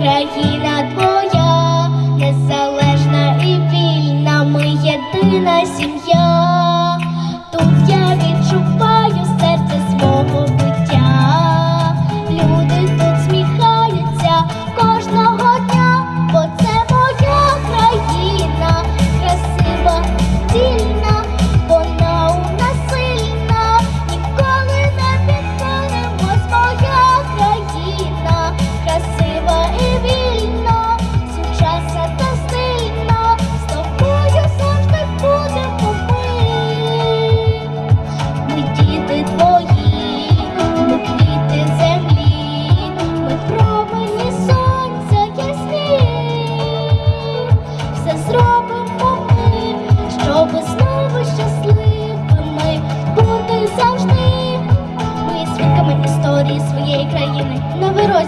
країна твоя, незалежна і вільна, ми єдина сім'я.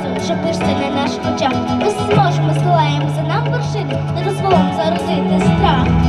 часом вже пишеться на наших очах. Ми зможемо, склаємо за нам вершини, не дозволимо зародити страх.